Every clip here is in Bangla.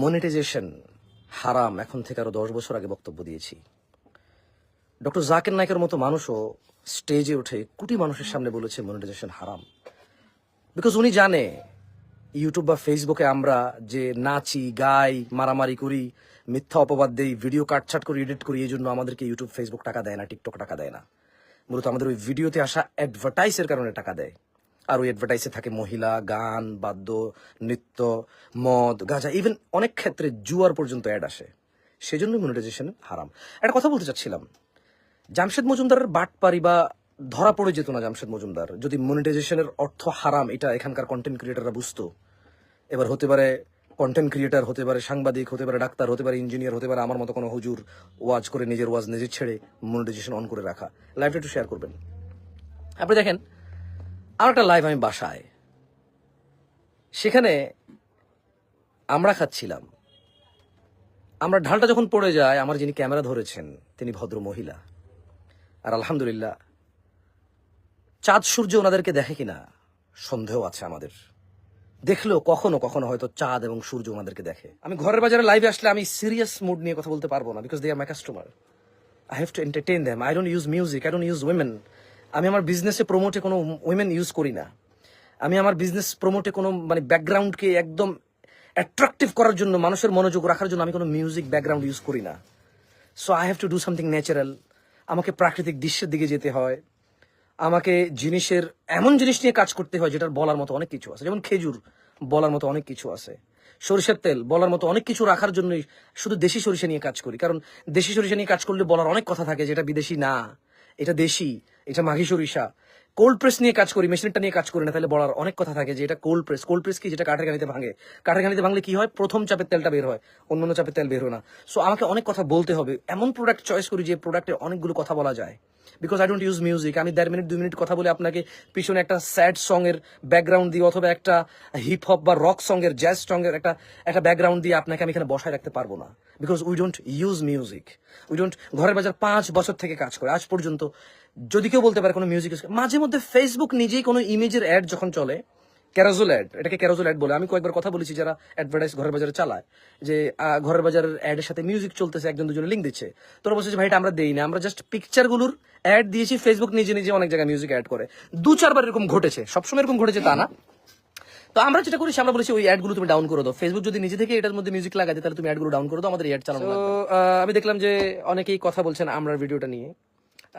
মনিটাইজেশন হারাম এখন থেকে আরও দশ বছর আগে বক্তব্য দিয়েছি। ডক্টর জাকির নায়কের মতো মানুষও স্টেজে উঠে কোটি মানুষের সামনে বলেছে মনিটাইজেশন হারাম। বিকজ উনি জানে ইউটিউব বা ফেসবুকে আমরা যে নাচি, গাই, মারামারি করি, মিথ্যা অপবাদ দেই ভিডিও কাটছাট করে এডিট করি, এই জন্য আমাদেরকে ইউটিউব ফেসবুক টাকা দেয় না টিকটক টাকা দেয় না। মূলত আমাদের ওই ভিডিওতে আসা অ্যাডভার্টাইজের কারণে টাকা দেয়। আর ওই অ্যাডভার্টাইজে থাকে মহিলা, গান, বাদ্য, নৃত্য, মদ, গাঁজা ইভেন অনেক ক্ষেত্রে জুয়ার পর্যন্ত অ্যাড আসে। সেজন্য মনিটাইজেশন হারাম। একটা কথা বলতে চাচ্ছিলাম। জামশেদ মজুমদারের বাটপারি বা ধরা পড়ে যেত না জামশেদ মজুমদার। যদি মনিটাইজেশনের অর্থ হারাম, এটা এখানকার কন্টেন্ট ক্রিয়েটাররা বুঝতো। এবার হতে পারে কন্টেন্ট ক্রিয়েটার হতে পারে সাংবাদিক, হতে পারে ডাক্তার, হতে পারে ইঞ্জিনিয়ার হতে পারে আমার মতো কোনো হুজুর ওয়াজ করে নিজের ওয়াজ নিজে ছেড়ে মনিটাইজেশন অন করে রাখা। লাইভটা একটু শেয়ার করবেন। আপনি দেখেন আর একটা লাইভ আমি বাসায়। সেখানে আমরা খাচ্ছিলাম। আমরা ঢালটা যখন পড়ে যায়, আমার যিনি ক্যামেরা ধরেছেন, তিনি ভদ্র মহিলা। আর আলহামদুলিল্লাহ, চাঁদ সূর্য ওনাদেরকে দেখে কিনা সন্দেহ আছে আমাদের। দেখলেও কখনো কখনো হয়তো চাঁদ এবং সূর্য ওনাদেরকে দেখে। আমি ঘরের বাজারে লাইভে আসলে আমি সিরিয়াস মুড নিয়ে কথা বলতে পারব না because they are my customer I have to entertain them I don't use music I don't use women আমি আমার বিজনেসে প্রমোটে কোনো উইমেন ইউজ করি না। আমি আমার বিজনেস প্রমোটে কোনো মানে ব্যাকগ্রাউন্ডকে একদম অ্যাট্রাকটিভ করার জন্য, মানুষের মনোযোগ রাখার জন্য আমি কোনো মিউজিক ব্যাকগ্রাউন্ড ইউজ করি না। So I have to do something natural আমাকে প্রাকৃতিক দৃশ্যের দিকে যেতে হয়। আমাকে জিনিসের এমন জিনিস নিয়ে কাজ করতে হয় যেটার বলার মতো অনেক কিছু আছে। যেমন খেজুর, বলার মতো অনেক কিছু আছে। সরিষার তেল, বলার মতো অনেক কিছু রাখার জন্যই শুধু দেশি সরিষা নিয়ে কাজ করি। কারণ দেশি সরিষা নিয়ে কাজ করলে বলার অনেক কথা থাকে যেটা বিদেশি না। এটা দেশি। এটা মাঘি সরিষা। কোল্ড প্রেস নিয়ে কাজ করি মেশিনটা নিয়ে কাজ করি না, তাহলে বলার অনেক কথা থাকে যে এটা কোল্ড প্রেস কোল্ড প্রেস কি? যেটা কাঠের গানিতে ভাঙে। কাঠের গানিতে ভাঙলে কি হয়? প্রথম চাপের তেলটা বের হয়, অন্য চাপের তেল বের হয় না। সো আমাকে অনেক কথা বলতে হবে। এমন প্রোডাক্ট চয়েস করি যে প্রোডাক্টে অনেকগুলো কথা বলা যায়। Because I don't use music আমি দেড় মিনিট, দুই মিনিট কথা বলে আপনাকে পিছনে একটা স্যাড সং এর ব্যাকগ্রাউন্ড দিয়ে অথবা একটা হিপ হপ বা রক সং এর জ্যাজ সং এর একটা একটা ব্যাকগ্রাউন্ড দিয়ে আপনাকে আমি এখানে বসায় রাখতে পারব না। Because we don't use music we don't ঘরের বাজার পাঁচ বছর থেকে কাজ করে। আজ পর্যন্ত যদি কেউ বলতে পারে কোনো মিউজিক মাঝে মধ্যে ফেসবুক নিজেই কোনো ইমেজের অ্যাড যখন চলে ক্যারাজোল অ্যাড এটাকে ক্যারাজোল অ্যাড বলে। আমি কয়েকবার কথা বলেছি যারা অ্যাডভার্টাইজ ঘরের বাজারে চালায়, যে ঘরের বাজারের অ্যাডের সাথে মিউজিক চলতেছে, একজন দুজনে লিঙ্ক দিচ্ছে। তোরা বলছে ভাই, এটা আমরা দেই না। আমরা জাস্ট পিকচারগুলোর অ্যাড দিয়েছি ফেসবুক নিজে নিজে অনেক জায়গায় মিউজিক অ্যাড করে। দু চারবার এরকম ঘটেছে। সবসময় এরকম ঘটেছে, তা না? তো আমরা যেটা করি আমরা বলেছি, ওই অ্যাডগুলো তুমি ডাউন করে দাও। ফেসবুক যদি নিজে থেকে এটার মধ্যে মিউজিক লাগাতে তাহলে তুমি অ্যাডগুলো ডাউন করে দাও, আমাদের অ্যাড চালানো আমি দেখলাম যে অনেকেই কথা বলছেন আমরা ভিডিওটা নিয়ে।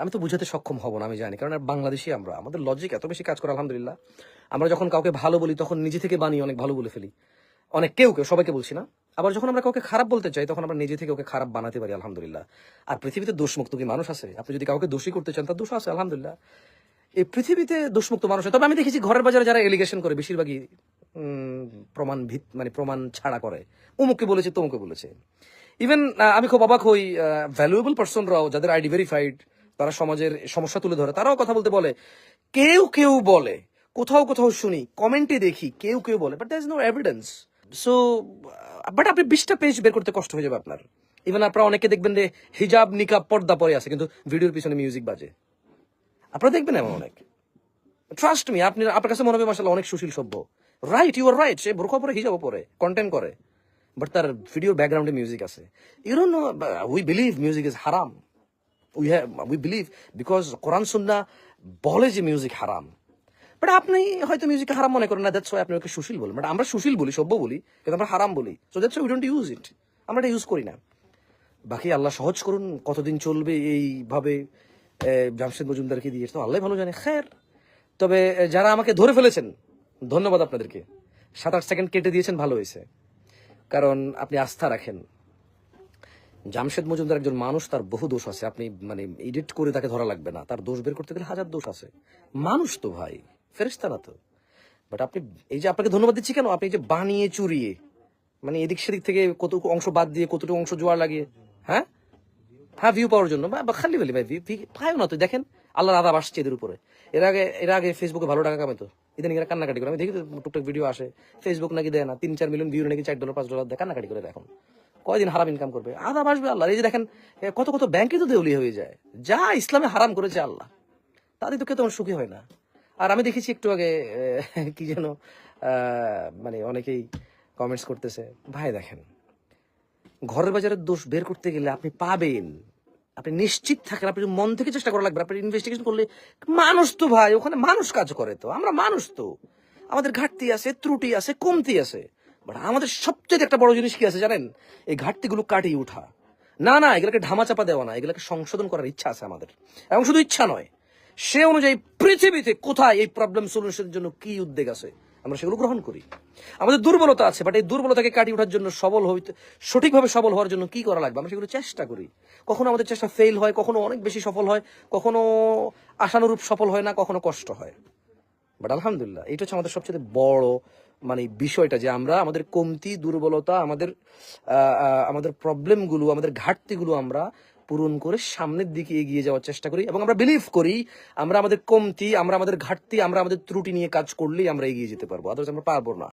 আমি তো বুঝাতে সক্ষম হব না, আমি জানি। কারণ বাংলাদেশি আমরা, আমাদের লজিক এত বেশি কাজ করে, আলহামদুলিল্লাহ। আমরা যখন কাউকে ভালো বলি, তখন নিজে থেকে বানিয়ে অনেক ভালো বলে ফেলি। অনেক কেউ কেউ, সবাইকে বলছি না। আবার যখন আমরা কাউকে খারাপ বলতে চাই, তখন আমরা নিজে থেকে ওকে খারাপ বানাতে পারি, আলহামদুলিল্লাহ। আর পৃথিবীতে দোষমুক্ত কি মানুষ আছে? আপনি যদি কাউকে দোষী করতে চান, তার দোষ আছে, আলহামদুলিল্লাহ। এই পৃথিবীতে দোষমুক্ত মানুষ। তবে আমি দেখেছি ঘরের বাজারে যারা এলিগেশন করে, বেশিরভাগই প্রমাণ ভিত মানে প্রমাণ ছাড়া করে। অমুককে বলেছে তমুকে বলেছে। ইভেন আমি খুব অবাক হই ভ্যালুয়েবল পার্সনরাও যাদের আইডি ভেরিফাইড তারা সমাজের সমস্যা তুলে ধরে। তারাও কথা বলতে বলে, কেউ কেউ বলে, কোথাও কোথাও শুনি, কমেন্টে দেখি, কেউ কেউ বলে but there is no evidence so but আপনি বিশটা পেজ বের করতে কষ্ট হয়ে যাবে আপনার। ইভেন আপনারা অনেকে দেখবেন যে হিজাব, নিকাব, পর্দা পরে আছে, কিন্তু ভিডিওর পিছনে মিউজিক বাজে। আপনারা দেখবেন এমন অনেক। ট্রাস্ট মি আপনি, আপনার কাছে মনে হবে মাসাল্লাহ অনেক সুশীল, সভ্য। রাইট ইউ আর রাইট সে বোরখা পরে হিজাব পরে কন্টেন্ট করে। বাট তার ভিডিওর ব্যাকগ্রাউন্ডে মিউজিক আছে। You know we believe music is হারাম we have we believe because কোরআন সুন্না বলে যে মিউজিক হারাম বাট আপনি হয়তো মিউজিক হারাম মনে করেন না দ্যাটস ওয়াই আপনি ওকে সুশীল বলেন। বাট আমরা সুশীল বলি, সভ্য বলি, কিন্তু আমরা হারাম বলি। So that's we don't use it আমরা এটা ইউজ করি না। বাকি আল্লাহ সহজ করুন, কতদিন চলবে এইভাবে জামশেদ মজুমদারকে দিয়ে। তো আল্লাহ ভালো জানে খের তবে যারা আমাকে ধরে ফেলেছেন, ধন্যবাদ আপনাদেরকে। সাত আট সেকেন্ড কেটে দিয়েছেন, ভালো হয়েছে। কারণ আপনি আস্থা রাখেন। জামশেদ মজুমদার একজন মানুষ, তার বহু দোষ আছে। আপনি মানে এডিট করে তাকে ধরা লাগবে না। তার দোষ বের করতে গেলে হাজার দোষ আছে। মানুষ তো ভাই ফেরেস্তা না তো। বাট আপনি, এই যে আপনাকে ধন্যবাদ দিচ্ছি কেন? আপনি যে বানিয়ে, চুরিয়ে মানে এদিক সেদিক থেকে কতটুকু অংশ বাদ দিয়ে, কতটুকু অংশ জোয়ার লাগিয়ে হ্যাঁ? হ্যাঁ ভিউ পাওয়ার জন্য। বা খালি বলি ভাই ভিউ পায় না তো। দেখেন, আল্লাহর আদাব আসছে এদের উপরে। এর আগে এর আগে ফেসবুকে ভালো টাকা কামাইতো। ইদানিং এরা কান্নাকাটি করে। আমি দেখি টুকটাক ভিডিও আসে। ফেসবুক নাকি দেয় না। তিন, চার মিলিয়ন ভিউ নাকি চার ডলার পাঁচ ডলার দেয়। কান্নাকাটি করে এখন। কয়দিন হারাম ইনকাম করবে? আদাব আসবে আল্লাহ এই যে দেখেন কত কত ব্যাংকে তো দেউলি হয়ে যায়। যা ইসলামে হারাম করেছে আল্লাহ, তাদের তো কেউ তেমন সুখী হয় না। আর আমি দেখেছি একটু আগে কি যেন মানে অনেকেই কমেন্টস করতেছে। ভাই দেখেন, ঘরের বাজারের দোষ বের করতে গেলে আপনি পাবেন। আপনি নিশ্চিত থাকেন, আপনি মন থেকে চেষ্টা করা লাগবে, আপনি ইনভেস্টিগেশন করলে মানুষ তো ভাই, ওখানে মানুষ কাজ করে তো, আমরা মানুষ তো। আমাদের ঘাটতি আছে, ত্রুটি আছে, কমতি আছে। বাট আমাদের সবচেয়ে একটা বড় জিনিস কি আছে জানেন? এই ঘাটতিগুলো কাটিয়ে ওঠা। না না, এগুলোকে ধামাচাপা দেওয়া না, এগুলোকে সংশোধন করার ইচ্ছা আছে আমাদের। এবং শুধু ইচ্ছা নয়, সে অনুযায়ী পৃথিবীতে কোথায় এই প্রবলেম সলিউশনের জন্য কি উদ্যোগ আছে, আমরা সেগুলো গ্রহণ করি। আমাদের দুর্বলতা আছে বাট এই দুর্বলতাকে কাটিয়ে ওঠার জন্য সবল হইতে, সঠিকভাবে সবল হওয়ার জন্য কি করা লাগবে? আমরা সেগুলো চেষ্টা করি। কখনো আমাদের চেষ্টা ফেল হয়, কখনো অনেক বেশি সফল হয়, কখনো আশানুরূপ সফল হয় না, কখনো কষ্ট হয়। বাট আলহামদুলিল্লাহ এটা হচ্ছে আমাদের সবচেয়ে বড় মানে বিষয়টা যে আমরা আমাদের কমতি, দুর্বলতা, আমাদের আমাদের প্রবলেমগুলো আমাদের ঘাটতিগুলো আমরা পূরণ করে সামনের দিকে এগিয়ে যাওয়ার চেষ্টা করি এবং আমরা বিলিভ করি আমরা আমাদের কমতি, আমরা আমাদের ঘাটতি, আমরা আমাদের ত্রুটি নিয়ে কাজ করলেই আমরা এগিয়ে যেতে পারব, আদার্স আমরা পারব না।